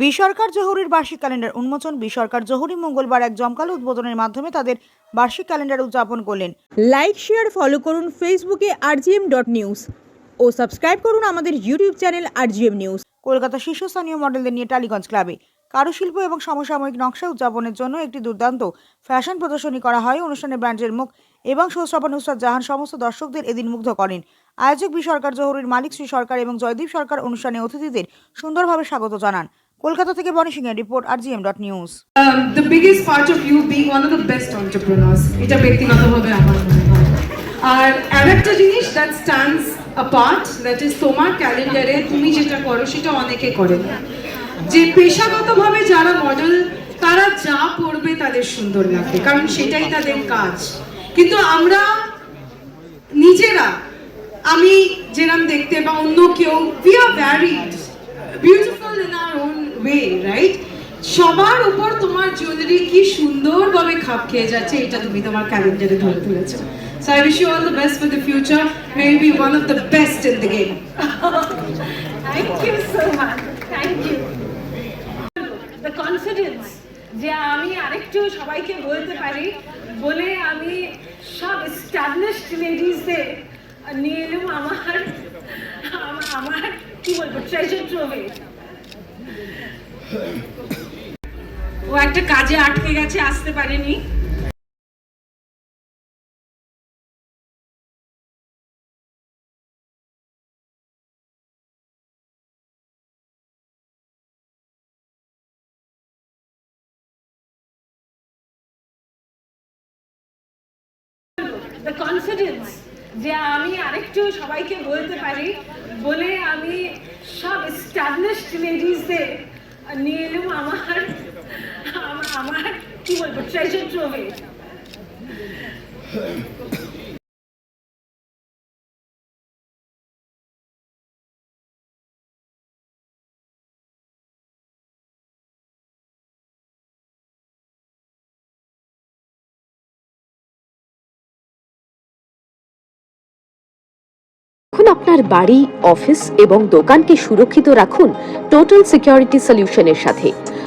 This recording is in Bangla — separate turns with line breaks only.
বি সরকার জহুরির বার্ষিক ক্যালেন্ডার উন্মোচন। বিসরকার জহুরি মঙ্গলবার এক জমকালো উদ্বোধনের মাধ্যমে তাদের বার্ষিক ক্যালেন্ডার উদযাপন করলেন। লাইক শেয়ার ফলো করুন ফেসবুকে আরজিএম ডট নিউজ ও সাবস্ক্রাইব করুন আমাদের YouTube channel RGM news Kolkata শীর্ষস্থানীয় মডেলদের নিয়ে টালিগঞ্জ ক্লাবে। কারুশিল্প এবং সমসাময়িক নকশা উদযাপনের জন্য একটি দুর্দান্ত ফ্যাশন প্রদর্শনী করা হয়। অনুষ্ঠানে ব্র্যান্ডের মুখ এবং শোস্রাপা নুসরাত জাহান সমস্ত দর্শকদের এদিন মুগ্ধ করেন। আয়োজক বি সরকার জহুরির মালিক শ্রী সরকার এবং জয়দীপ সরকার অনুষ্ঠানে অতিথিদের সুন্দরভাবে স্বাগত জানান। কলকাতা থেকে বনি সিংহের report RGM dot news.
The biggest part of you being one of the best entrepreneurs, এটা ব্যক্তিগতভাবে আমার মনে হয়। আর আর একটা জিনিস that stands apart that is তোমার ক্যালেন্ডারে তুমি যেটা করো, সেটা অনেকে করে। যে পেশাগতভাবে যারা মডেল তারা যা পড়বে তাদের সুন্দর লাগবে কারণ সেটাই তাদের কাজ। কিন্তু আমরা নিজেরা, আমি যেরাম দেখতে বা অন্য কেউ we are varied beautiful in our own way right সবার উপর তোমার জুয়েলারি কি সুন্দরভাবে খাপ খেয়ে যাচ্ছে, এটা তুমি তোমার ক্যালেন্ডারে ধরে তুলেছো। So I wish you all the best for the future may be one of the best in the game
Thank you so much. Thank you. The confidence. যে আমি আরেকটু সবাইকে বলতে পারি, বলে আমি সব established লেডিসদের নিয়ে এলাম আমার আম- আমার, কি বলব ট্রেজার ট্রোভে ও একটা কাজে আটকে গেছে, আসতে পারেনি। দ্য কনফিডেন্স যে আমি আরেকটু সবাইকে বলতে পারি, বলে আমি সব established লেডিসদের নিয়ে এলাম আমার। আম- আমার, কি বলব ট্রেজার
এখন আপনার বাড়ি, অফিস এবং দোকানকে সুরক্ষিত রাখুন টোটাল সিকিউরিটি সলিউশনের সাথে।